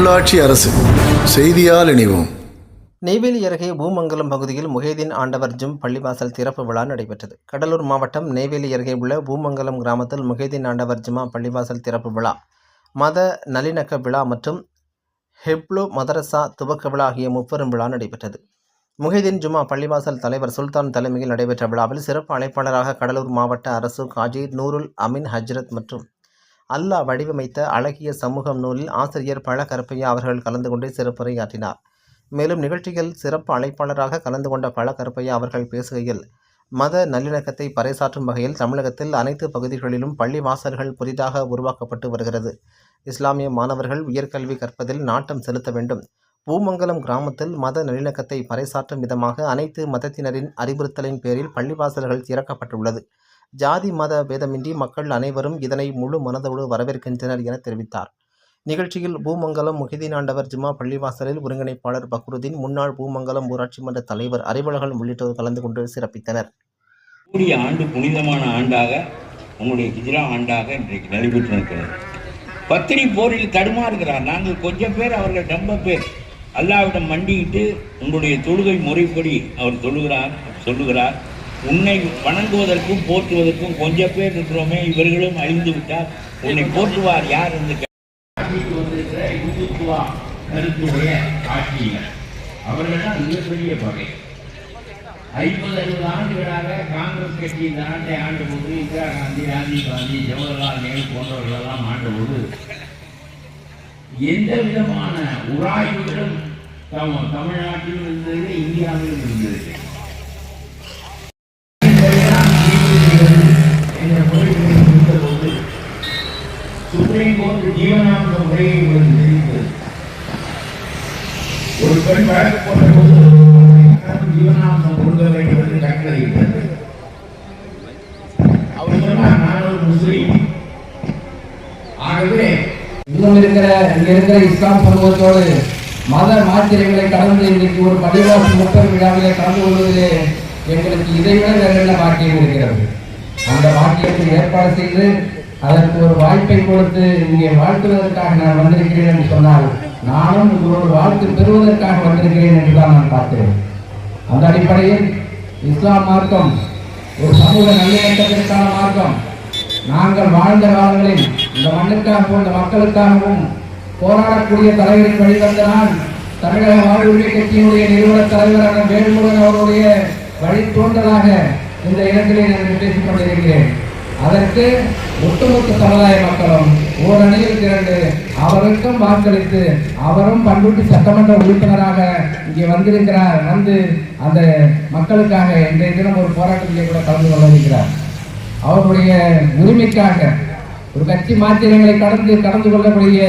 உள்ளாட்சி அரசு. செய்தியால் இணைவோம் நெய்வேலி அருகே பூமங்கலம் பகுதியில் முஹேதீன் ஆண்டவர் ஜும் பள்ளிவாசல் திறப்பு விழா நடைபெற்றது. கடலூர் மாவட்டம் நெய்வேலி அருகே உள்ள பூமங்கலம் கிராமத்தில் முஹேதீன் ஆண்டவர் ஜுமா பள்ளிவாசல் திறப்பு விழா மத நல்லிணக்க விழா மற்றும் ஹெப்லோ மதரசா துவக்க விழா ஆகிய முப்பெரும் விழா நடைபெற்றது. முஹிதீன் ஜுமா பள்ளிவாசல் தலைவர் சுல்தான் தலைமையில் நடைபெற்ற விழாவில் சிறப்பு அழைப்பாளராக கடலூர் மாவட்ட அரசு காஜி நூருல் அமீன் ஹஜ்ரத் மற்றும் அல்லாஹ் வடிவமைத்த அழகிய சமூகம் நூலில் ஆசிரியர் பழ கருப்பையா அவர்கள் கலந்து கொண்டு சிறப்புரையாற்றினார். மேலும் நிகழ்ச்சியில் சிறப்பு அழைப்பாளராக கலந்து கொண்ட பழ கருப்பையா அவர்கள் பேசுகையில் மத நல்லிணக்கத்தை பறைசாற்றும் வகையில் தமிழகத்தில் அனைத்து பகுதிகளிலும் பள்ளி வாசல்கள் புதிதாக உருவாக்கப்பட்டு வருகிறது. இஸ்லாமிய மாணவர்கள் உயர்கல்வி கற்பதில் நாட்டம் செலுத்த வேண்டும். பூமங்கலம் கிராமத்தில் மத நல்லிணக்கத்தை பறைசாற்றும் விதமாக அனைத்து மதத்தினரின் அறிவுறுத்தலின் பேரில் பள்ளிவாசல்கள் திறக்கப்பட்டுள்ளது. ஜாதி மத பேதமின்றி மக்கள் அனைவரும் இதனை முழு மனதோடு வரவேற்கின்றனர் என தெரிவித்தார். நிகழ்ச்சியில் பூமங்கலம் முஹிதீன் ஆண்டவர் ஜுமா பள்ளிவாசலில் ஒருங்கிணைப்பாளர் பக்ருதீன் முன்னாள் பூமங்கலம் ஊராட்சி மன்ற தலைவர் அறிவழகன் உள்ளிட்டோர் கலந்து கொண்டு சிறப்பித்தனர். கூடிய ஆண்டு புனிதமான ஆண்டாக உங்களுடைய ஹிஜ்ரா ஆண்டாக இன்றைக்கு நடைபெற்றிருக்கிறது. பத்திரி போரில் தடுமாறுகிறார். நாங்கள் கொஞ்சம் பேர் அவர்கள் ரொம்ப பேர். அல்லாவிடம் மண்டியிட்டு உங்களுடைய தொழுகை முறைப்படி அவர் தொழுகிறார் சொல்லுகிறார். உன்னை வணங்குவதற்கும் போற்றுவதற்கும் கொஞ்ச பேர் இருக்கிறோமே இவர்களும் அழிந்து விட்டார். உன்னை போற்றுவார் யார் என்று வந்திருக்கிற இந்துத்துவா கருத்துடைய ஆட்சியினர் அவர்கள் தான் மிகப்பெரிய பகை. ஐம்பது அறுபது ஆண்டுகளாக காங்கிரஸ் கட்சி இந்த நாட்டை ஆண்டு போது இந்திரா காந்தி ராஜீவ் காந்தி ஜவஹர்லால் நேரு போன்றவர்கள் எல்லாம் ஆண்டபோது எந்த விதமான உராய்வுகளும் தம் தமிழ்நாட்டிலும் இருந்தது இந்தியாவிலும் இருந்தது. சுப்ரீம் போன்று ஜீவனாந்த முறையை உங்களுக்கு தெரிவித்தது ஒரு பெண் வழக்கு போட்ட போது கணவன் கொடுக்க வேண்டும் என்று கட்டளையிட்டது அவர் சொன்னார் நான் ஒரு முஸ்லீம். ஆகவே இன்னும் இருக்கிற இங்க இருக்கிற இஸ்லாம் சமூகத்தோடு மத மாத்திரைகளை கடந்து இன்றைக்கு ஒரு பள்ளிவாசி முப்பது விழாவிலே கலந்து கொள்வதிலே எங்களுக்கு இதைவிட வேற என்ன பாக்கியம் இருக்கிறது? அந்த பாக்கியத்தை ஏற்பாடு செய்து அதற்கு ஒரு வாய்ப்பை கொடுத்து இங்கே வாழ்த்துவதற்காக நான் வந்திருக்கிறேன் என்று சொன்னால் நானும் உங்களோட வாழ்த்து பெறுவதற்காக வந்திருக்கிறேன் என்று தான் நான் பார்க்கிறேன். அந்த அடிப்படையில் இஸ்லாம் மார்க்கம் ஒரு சமூக நல்லிணக்கத்திற்கான மார்க்கம். நாங்கள் வாழ்ந்த காலங்களில் இந்த மண்ணுக்காகவும் இந்த மக்களுக்காகவும் போராடக்கூடிய தலைவரின் வழிவந்த நான் தமிழக வாழ்வுரிமை கட்சியினுடைய நிறுவன தலைவரான வேல்முருகன் அவருடைய வழித்தோன்றலாக இந்த இடத்திலே நான் பேசிக் கொண்டிருக்கிறேன். அதற்கு ஒட்டுமொத்த சமுதாய மக்களும் ஓரணியில் திரண்டு அவருக்கும் வாக்களித்து அவரும் பண்ருட்டி சட்டமன்ற உறுப்பினராக இங்கே வந்திருக்கிறார். வந்து அந்த மக்களுக்காக இன்றைய தினம் ஒரு போராட்டத்திலே கூட கலந்து கொள்ள இருக்கிறார் அவருடைய உரிமைக்காக ஒரு கட்சி மாத்திரங்களை கடந்து கடந்து கொள்ளக்கூடிய